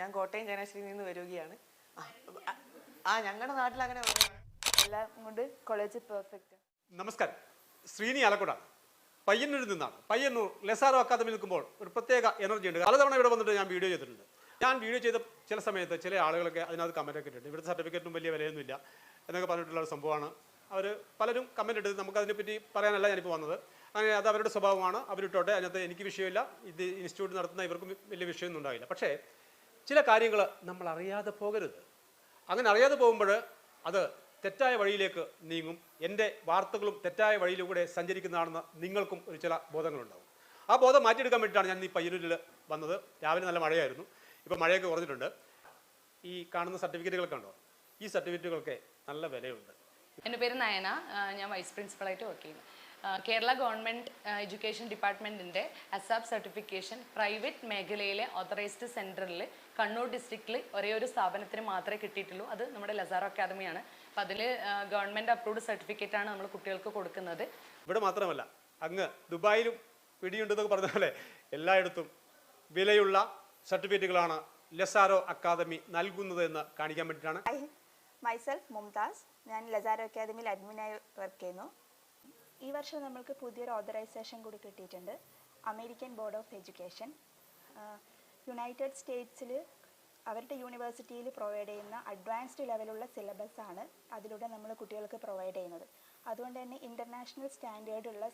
ഞാൻ കോട്ടയം ചങ്ങനാശ്ശേരിയിൽ നിന്ന് വരികയാണ്. ആ, ഞങ്ങളുടെ നാട്ടിൽ അങ്ങനെ എല്ലാം കൊണ്ട് കോളേജ് പെർഫെക്റ്റ് നമസ്കാരം. ശ്രീനി ആലക്കോടാണ് പയ്യന്നൂരിൽ നിന്നാണ്. പയ്യന്നൂർ ലെസാറോ അക്കാദമി നിൽക്കുമ്പോൾ ഒരു പ്രത്യേക എനർജി ഉണ്ട്. പലതവണ ഇവിടെ വന്നിട്ട് ഞാൻ വീഡിയോ ചെയ്തിട്ടുണ്ട്. ഞാൻ വീഡിയോ ചെയ്ത ചില സമയത്ത് ചില ആളുകളൊക്കെ അതിനകത്ത് കമന്റ് ഒക്കെ ഇട്ടിട്ടുണ്ട്. ഇവിടുത്തെ സർട്ടിഫിക്കറ്റും വലിയ വിലയൊന്നുമില്ല എന്നൊക്കെ പറഞ്ഞിട്ടുള്ള ഒരു സംഭവമാണ്. അവർ പലരും കമന്റ് ഇട്ടത് നമുക്ക് അതിനെപ്പറ്റി പറയാനല്ല ഞാനിപ്പോൾ വന്നത്. അങ്ങനെ അത് അവരുടെ സ്വഭാവമാണ്. അവരിട്ടോട്ടെ. അതിനകത്ത് എനിക്ക് വിഷയമില്ല. ഇത് ഇൻസ്റ്റിറ്റ്യൂട്ട് നടത്തുന്ന ഇവർക്കും വലിയ വിഷയമൊന്നും ഉണ്ടാവില്ല. പക്ഷേ ചില കാര്യങ്ങൾ നമ്മൾ അറിയാതെ പോകരുത്. അങ്ങനെ അറിയാതെ പോകുമ്പോൾ അത് തെറ്റായ വഴിയിലേക്ക് നീങ്ങും. എന്റെ വാർത്തകളും തെറ്റായ വഴിയിലൂടെ സഞ്ചരിക്കുന്നതാണെന്ന് നിങ്ങൾക്കും ഒരു ചില ബോധങ്ങളുണ്ടാവും. ആ ബോധം മാറ്റിയെടുക്കാൻ വേണ്ടിയിട്ടാണ് ഞാൻ ഈ പയ്യന്നൂരിൽ വന്നത്. രാവിലെ നല്ല മഴയായിരുന്നു. ഇപ്പോൾ മഴയൊക്കെ കുറഞ്ഞിട്ടുണ്ട്. ഈ കാണുന്ന സർട്ടിഫിക്കറ്റുകൾ കണ്ടോ? ഈ സർട്ടിഫിക്കറ്റുകൾക്ക് നല്ല വിലയുണ്ട്. എന്റെ പേര് നയന. ഞാൻ വൈസ് പ്രിൻസിപ്പളായിട്ട് വർക്ക് ചെയ്യുന്നു. കേരള ഗവൺമെന്റ് എഡ്യൂക്കേഷൻ ഡിപ്പാർട്ട്മെന്റിന്റെ അസാബ് സർട്ടിഫിക്കേഷൻ പ്രൈവറ്റ് മേഖലയിലെ ഓതറൈസ്ഡ് സെന്ററിൽ കണ്ണൂർ ഡിസ്ട്രിക്റ്റിൽ ഒരേ ഒരു സ്ഥാപനത്തിന് മാത്രമേ കിട്ടിയിട്ടുള്ളൂ. അത് നമ്മുടെ ലസാറോ അക്കാദമിയാണ് അപ്പോൾ അതിൽ ഗവൺമെന്റ് അപ്രൂവ്ഡ് സർട്ടിഫിക്കറ്റാണ് നമ്മൾ കുട്ടികൾക്ക് കൊടുക്കുന്നത്. ഇവിടെ മാത്രമല്ല അങ്ങ് ദുബായിലും പിടിയുണ്ടെന്നൊക്കെ പറഞ്ഞ പോലെ എല്ലായിടത്തും വിലയുള്ള സർട്ടിഫിക്കറ്റുകളാണ് ലസാറോ അക്കാദമി നൽകുന്നത് എന്ന് കാണിക്കാൻ വേണ്ടിയിട്ടാണ്. മൈസെൽഫ് മുംതാസ്. ഞാൻ ലസാരോ അക്കാദമിയിൽ അഡ്മിനായി വർക്ക് ചെയ്യുന്നു. ഈ വർഷം നമ്മൾക്ക് പുതിയൊരു ഓതറൈസേഷൻ കൂടി കിട്ടിയിട്ടുണ്ട്. American board of education united സ്റ്റേറ്റ്സിൽ അവരുടെ യൂണിവേഴ്സിറ്റിയിൽ പ്രൊവൈഡ് ചെയ്യുന്ന അഡ്വാൻസ്ഡ് ലെവലുള്ള സിലബസ് ആണ് അതിലൂടെ നമ്മൾ കുട്ടികൾക്ക് പ്രൊവൈഡ് ചെയ്യുന്നത്. അതുകൊണ്ട് തന്നെ ഇന്റർനാഷണൽ സ്റ്റാൻഡേർഡുള്ള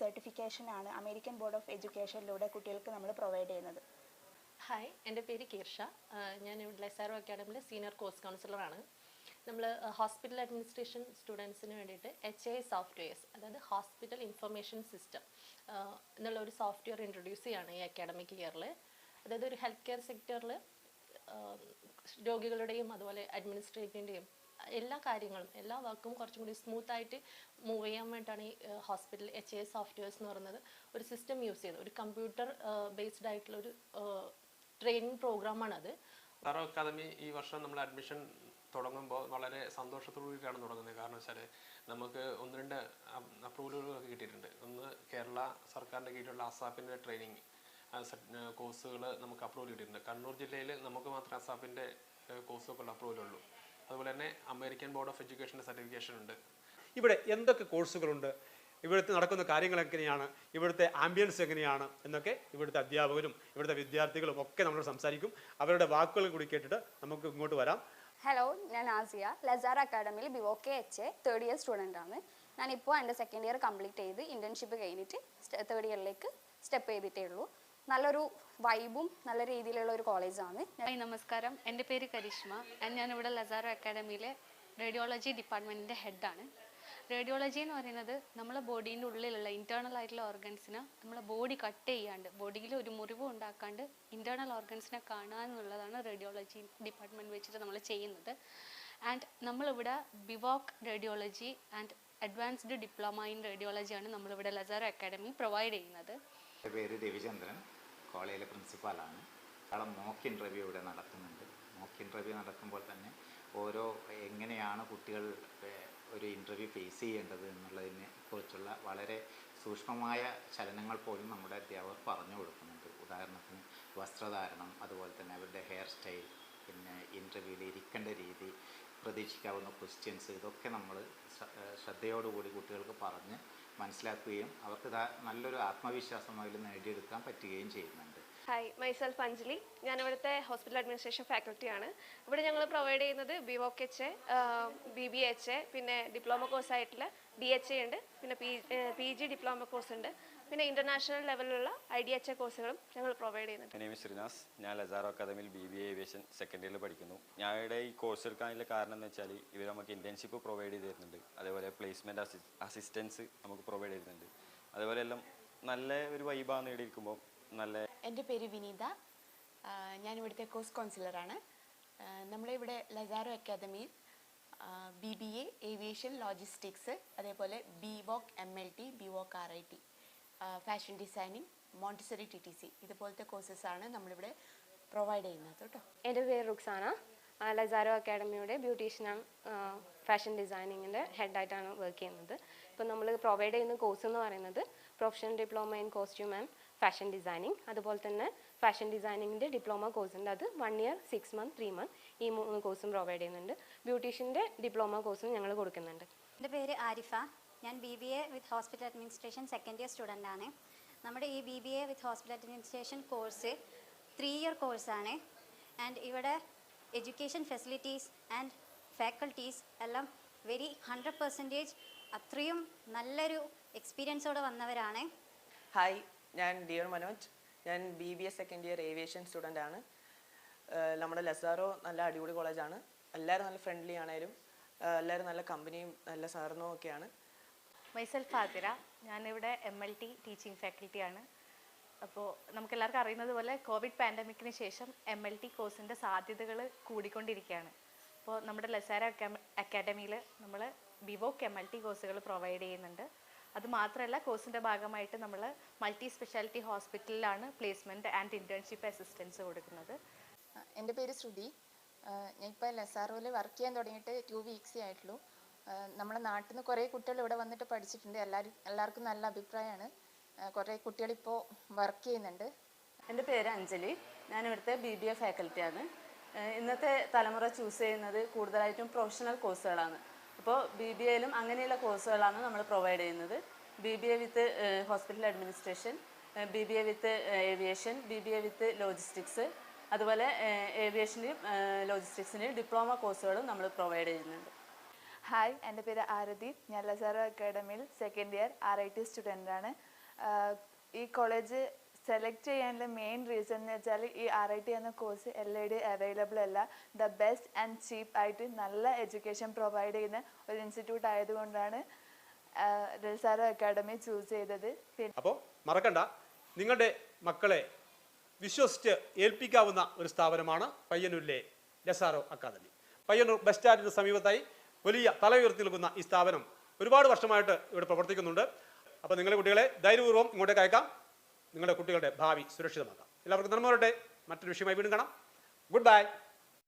സർട്ടിഫിക്കേഷൻ ആണ് അമേരിക്കൻ ബോർഡ് ഓഫ് എഡ്യൂക്കേഷനിലൂടെ കുട്ടികൾക്ക് നമ്മൾ പ്രൊവൈഡ് ചെയ്യുന്നത്. ഹായ് എന്റെ പേര് കീർഷ. ഞാൻ ഇവിടെ ലെസാറോ അക്കാഡമിയിലെ സീനിയർ കോഴ്സ് കൗൺസിലറാണ് നമ്മൾ ഹോസ്പിറ്റൽ അഡ്മിനിസ്ട്രേഷൻ സ്റ്റുഡൻസിന് വേണ്ടിയിട്ട് എച്ച് ഐ സോഫ്റ്റ്വെയർസ് അതായത് ഹോസ്പിറ്റൽ ഇൻഫർമേഷൻ സിസ്റ്റം എന്നുള്ള ഒരു സോഫ്റ്റ്വെയർ ഇൻട്രൊഡ്യൂസ് ചെയ്യാണ് ഈ അക്കാഡമിക് ഇയറിൽ അതായത് ഒരു ഹെൽത്ത് കെയർ സെക്ടറിൽ രോഗികളുടെയും അതുപോലെ അഡ്മിനിസ്ട്രേറ്റീവിന്റെയും എല്ലാ കാര്യങ്ങളും എല്ലാ വർക്കും കുറച്ചും കൂടി സ്മൂത്ത് ആയിട്ട് മൂവ് ചെയ്യാൻ വേണ്ടിയിട്ടാണ് ഈ ഹോസ്പിറ്റൽ എച്ച് എ സോഫ്റ്റ്വെയർസ് എന്ന് പറയുന്നത്. ഒരു സിസ്റ്റം യൂസ് ചെയ്യുന്നത്. ഒരു കമ്പ്യൂട്ടർ ബേസ്ഡ് ആയിട്ടുള്ള ഒരു ട്രെയിനിങ് പ്രോഗ്രാമാണ് അത് സാറോ അക്കാദമി ഈ വർഷം നമ്മൾ അഡ്മിഷൻ തുടങ്ങുമ്പോൾ വളരെ സന്തോഷത്തോടു കൂടിയിട്ടാണ് തുടങ്ങുന്നത്. കാരണം വെച്ചാൽ നമുക്ക് ഒന്ന് രണ്ട് അപ്രൂവലുകളൊക്കെ കിട്ടിയിട്ടുണ്ട്. ഒന്ന് കേരള സർക്കാരിന്റെ കീഴിലുള്ള അസാപ്പിന്റെ ട്രെയിനിങ് കോഴ്സുകൾ നമുക്ക് അപ്രൂവൽ കിട്ടിയിട്ടുണ്ട്. കണ്ണൂർ ജില്ലയിൽ നമുക്ക് മാത്രമേ അസാപ്പിന്റെ കോഴ്സുകൾക്കുള്ള അപ്രൂവലുള്ളൂ അതുപോലെ തന്നെ അമേരിക്കൻ ബോർഡ് ഓഫ് എഡ്യൂക്കേഷന്റെ സർട്ടിഫിക്കേഷൻ ഉണ്ട് ഇവിടെ എന്തൊക്കെ കോഴ്സുകളുണ്ട്? ഇവിടുത്തെ നടക്കുന്ന കാര്യങ്ങൾ എങ്ങനെയാണ്? ഇവിടുത്തെ ആംബിയൻസ് എങ്ങനെയാണ്? എന്നൊക്കെ ഇവിടുത്തെ അധ്യാപകരും ഇവിടുത്തെ വിദ്യാർത്ഥികളും ഒക്കെ നമ്മൾ സംസാരിക്കും. അവരുടെ വാക്കുകൾ കൂടി കേട്ടിട്ട് നമുക്ക് ഇങ്ങോട്ട് വരാം. ഹലോ ഞാൻ Asiya. ലസാർ അക്കാഡമിയിൽ B O K H A third year student ആണ്. ഞാനിപ്പോൾ എന്റെ സെക്കൻഡ് ഇയർ കംപ്ലീറ്റ് ചെയ്ത് ഇന്റേൺഷിപ്പ് കഴിഞ്ഞിട്ട് തേർഡ് ഇയറിലേക്ക് സ്റ്റെപ്പ് ചെയ്തിട്ടേ ഉള്ളൂ. നല്ലൊരു വൈബും നല്ല രീതിയിലുള്ള ഒരു കോളേജാണ് ഹായ് നമസ്കാരം. എന്റെ പേര് കരിഷ്മ. ഞാൻ ഞാനിവിടെ ലസാർ അക്കാഡമിയിലെ റേഡിയോളജി ഡിപ്പാർട്ട്മെന്റിന്റെ ഹെഡാണ് റേഡിയോളജി എന്ന് പറയുന്നത് നമ്മളെ ബോഡീന്റെ ഉള്ളിലുള്ള ഇന്റേർണൽ ആയിട്ടുള്ള ഓർഗൻസിനെ നമ്മളെ ബോഡി കട്ട് ചെയ്യാണ്ട് ബോഡിയിൽ ഒരു മുറിവ് ഉണ്ടാക്കാണ്ട് ഇന്റേർണൽ ഓർഗൻസിനെ കാണുക എന്നുള്ളതാണ് റേഡിയോളജി ഡിപ്പാർട്ട്മെന്റ് വെച്ചിട്ട് നമ്മൾ ചെയ്യുന്നത്. ആൻഡ് നമ്മളിവിടെ B Voc radiology and advanced diploma in റേഡിയോളജിയാണ് നമ്മളിവിടെ ലസാറോ അക്കാഡമി പ്രൊവൈഡ് ചെയ്യുന്നത്. എന്റെ പേര് രവിചന്ദ്രൻ. കോളേജിലെ പ്രിൻസിപ്പാളാണ് അവിടെ മോക്ക് ഇന്റർവ്യൂ ഇവിടെ നടക്കുന്നുണ്ട് മോക്ക് ഇന്റർവ്യൂ നടക്കുമ്പോൾ തന്നെ ഓരോ എങ്ങനെയാണ് കുട്ടികൾ ഒരു ഇന്റർവ്യൂ ഫേസ് ചെയ്യേണ്ടത് എന്നുള്ളതിനെ കുറിച്ചുള്ള വളരെ സൂക്ഷ്മമായ ചലനങ്ങൾ പോലും നമ്മുടെ അധ്യാപകർ പറഞ്ഞു കൊടുക്കുന്നുണ്ട്. ഉദാഹരണത്തിന് വസ്ത്രധാരണം അതുപോലെ തന്നെ അവരുടെ ഹെയർ സ്റ്റൈൽ പിന്നെ ഇന്റർവ്യൂവിൽ ഇരിക്കേണ്ട രീതി പ്രതീക്ഷിക്കാവുന്ന ക്വസ്റ്റ്യൻസ് ഇതൊക്കെ നമ്മൾ ശ്രദ്ധയോടുകൂടി കുട്ടികൾക്ക് പറഞ്ഞ് മനസ്സിലാക്കുകയും അവർക്ക് നല്ലൊരു ആത്മവിശ്വാസം അതിൽ നേടിയെടുക്കാൻ പറ്റുകയും ചെയ്യുന്നുണ്ട്. ഹായ് മൈസെൽഫ് അഞ്ജലി ഞാൻ ഇവിടുത്തെ ഹോസ്പിറ്റൽ അഡ്മിനിസ്ട്രേഷൻ ഫാക്കൽറ്റിയാണ് ഇവിടെ ഞങ്ങൾ പ്രൊവൈഡ് ചെയ്യുന്നത് B O H A B B H പിന്നെ ഡിപ്ലോമ കോഴ്സായിട്ടുള്ള ഡി എച്ച് എ ഉണ്ട് പിന്നെ പി ജി ഡിപ്ലോമ കോഴ്സ് ഉണ്ട് പിന്നെ ഇന്റർനാഷണൽ ലെവലിലുള്ള ഐ ഡി എച്ച് എ കോഴ്സുകളും ഞങ്ങൾ പ്രൊവൈഡ് ചെയ്യുന്നുണ്ട്. ശ്രീനാസ് ഞാൻ ലസാറോ അക്കാദമിയിൽ B B A aviation second ഇയറിൽ പഠിക്കുന്നു. ഞങ്ങളുടെ ഈ കോഴ്സ് എടുക്കാനുള്ള കാരണം എന്ന് വെച്ചാൽ ഇവർ നമുക്ക് ഇന്റേൺഷിപ്പ് പ്രൊവൈഡ് ചെയ്ത് തരുന്നുണ്ട്. അതേപോലെ പ്ലേസ്മെന്റ് അസിസ്റ്റൻസ് നമുക്ക് പ്രൊവൈഡ് ചെയ്യുന്നുണ്ട് അതേപോലെ എല്ലാം നല്ല ഒരു വൈബാണ് നേടിയിരിക്കുമ്പോൾ നല്ല എന്റെ പേര് വിനീത. ഞാൻ ഇവിടുത്തെ കോഴ്സ് കൗൺസിലറാണ്. നമ്മളെ ഇവിടെ ലസാറോ അക്കാദമിയിൽ B B A aviation logistics അതേപോലെ B voc M L T B voc R I T fashion designing Montessori T T C ഇതുപോലത്തെ കോഴ്സസാണ് നമ്മളിവിടെ പ്രൊവൈഡ് ചെയ്യുന്നത് കേട്ടോ. എന്റെ പേര് റുക്സാന. ലസാരോ അക്കാഡമിയുടെ ബ്യൂട്ടീഷ്യനാണ് ഫാഷൻ ഡിസൈനിങ്ങിന്റെ ഹെഡായിട്ടാണ് വർക്ക് ചെയ്യുന്നത്. ഇപ്പോൾ നമ്മൾ പ്രൊവൈഡ് ചെയ്യുന്ന കോഴ്സ് എന്ന് പറയുന്നത് professional diploma in costume and fashion designing അതുപോലെ തന്നെ ഫാഷൻ ഡിസൈനിങ്ങിന്റെ ഡിപ്ലോമ കോഴ്സ് ഉണ്ട്. അത് one year six month three month ഈ മൂന്ന് കോഴ്സും പ്രൊവൈഡ് ചെയ്യുന്നുണ്ട്. ബ്യൂട്ടീഷ്യന്റെ ഡിപ്ലോമ കോഴ്സും ഞങ്ങൾ കൊടുക്കുന്നുണ്ട്. എന്റെ പേര് ആരിഫ. ഞാൻ B B A with hospital administration second year student ആണ്. നമ്മുടെ ഈ B B A with hospital administration course three year കോഴ്സാണ് ആൻഡ് ഇവിടെ എഡ്യൂക്കേഷൻ ഫെസിലിറ്റീസ് ആൻഡ് ഫാക്കൾട്ടീസ് എല്ലാം വെരി ഹൺഡ്രഡ് പെർസെന്റേജ് അത്രയും നല്ലൊരു എക്സ്പീരിയൻസോടെ വന്നവരാണ്. ഹായ് ഞാൻ ഡിയർ മനോജ് ഞാൻ B B S second year aviation student ആണ്. നമ്മുടെ ലസാറോ നല്ല അടിപൊളി കോളേജാണ് എല്ലാവരും നല്ല ഫ്രണ്ട്ലി ആണേലും എല്ലാവരും നല്ല കമ്പനിയും നല്ല സാറിനും ഒക്കെയാണ്. മൈസെൽഫ് ആതിര ഞാനിവിടെ എം എൽ ടി ടീച്ചിങ് ഫാക്കൽറ്റിയാണ് അപ്പോൾ നമുക്ക് എല്ലാവർക്കും അറിയുന്നത് പോലെ കോവിഡ് പാൻഡമിക്കിന് ശേഷം എം എൽ ടി കോഴ്സിന്റെ സാധ്യതകൾ കൂടിക്കൊണ്ടിരിക്കുകയാണ്. അപ്പോൾ നമ്മുടെ ലസാര അക്കാഡമിയിൽ നമ്മൾ B Voc M L T കോഴ്സുകൾ പ്രൊവൈഡ് ചെയ്യുന്നുണ്ട്. അത് മാത്രമല്ല കോഴ്സിന്റെ ഭാഗമായിട്ട് നമ്മൾ മൾട്ടി സ്പെഷ്യാലിറ്റി ഹോസ്പിറ്റലിലാണ് പ്ലേസ്മെന്റ് ആൻഡ് ഇന്റേൺഷിപ്പ് അസിസ്റ്റൻസ് കൊടുക്കുന്നത്. എന്റെ പേര് ശ്രുതി. ഞാൻ ഇപ്പോൾ ലെസാറോയിൽ വർക്ക് ചെയ്യാൻ തുടങ്ങിയിട്ട് ടു വീക്സേ ആയിട്ടുള്ളൂ. നമ്മുടെ നാട്ടിൽ നിന്ന് കുറേ കുട്ടികൾ ഇവിടെ വന്നിട്ട് പഠിച്ചിട്ടുണ്ട്. എല്ലാവരും എല്ലാവർക്കും നല്ല അഭിപ്രായമാണ്. കുറേ കുട്ടികളിപ്പോൾ വർക്ക് ചെയ്യുന്നുണ്ട്. എന്റെ പേര് അഞ്ജലി. ഞാൻ ഇവിടുത്തെ ബി ബി എ ഫാക്കൽറ്റിയാണ്. ഇന്നത്തെ തലമുറ ചൂസ് ചെയ്യുന്നത് കൂടുതലായിട്ടും പ്രൊഫഷണൽ കോഴ്സുകളാണ്. അപ്പോൾ ബി ബി എയിലും അങ്ങനെയുള്ള കോഴ്സുകളാണ് നമ്മൾ പ്രൊവൈഡ് ചെയ്യുന്നത്. B B A with hospital administration B B A with aviation B B A with logistics അതുപോലെ ഏവിയേഷന്റെയും ലോജിസ്റ്റിക്സിന്റെയും ഡിപ്ലോമ കോഴ്സുകളും നമ്മൾ പ്രൊവൈഡ് ചെയ്യുന്നുണ്ട്. ഹായ് എന്റെ പേര് ആരതി. ഞാൻ Lazaro അക്കാഡമിയിൽ second year R I T സ്റ്റുഡന്റാണ് ഈ കോളേജ് സെലക്ട് ചെയ്യാനുള്ള മെയിൻ റീസൺ എന്ന് വെച്ചാൽ ഈ ആർ ഐ ടി എന്ന കോഴ്സ് എല്ലായിടെ അവൈലബിൾ അല്ല. ദ ബെസ്റ്റ് ആൻഡ് ചീപ്പ് ആയിട്ട് നല്ല എഡ്യൂക്കേഷൻ പ്രൊവൈഡ് ചെയ്യുന്ന ഒരു ഇൻസ്റ്റിറ്റ്യൂട്ട് ആയതുകൊണ്ടാണ് ലസാറോ അക്കാഡമി ചൂസ് ചെയ്തത്. അപ്പോൾ മറക്കണ്ട. നിങ്ങളുടെ മക്കളെ വിശ്വസിച്ച് ഏൽപ്പിക്കാവുന്ന ഒരു സ്ഥാപനമാണ് പയ്യന്നൂരിലെ ലസാറോ അക്കാദമി പയ്യന്നൂർ ബസ് സ്റ്റാൻഡിന് സമീപത്തായി വലിയ തല ഉയർത്തി നിൽക്കുന്ന ഈ സ്ഥാപനം ഒരുപാട് വർഷമായിട്ട് ഇവിടെ പ്രവർത്തിക്കുന്നുണ്ട്. അപ്പോൾ നിങ്ങളുടെ കുട്ടികളെ ധൈര്യപൂർവം ഇങ്ങോട്ടേക്ക് അയക്കാം. നിങ്ങളുടെ കുട്ടികളുടെ ഭാവി സുരക്ഷിതമാക്കാം. എല്ലാവർക്കും നന്മവരട്ടെ മറ്റൊരു വിഷയമായി വീണ്ടും കാണാം. Good bye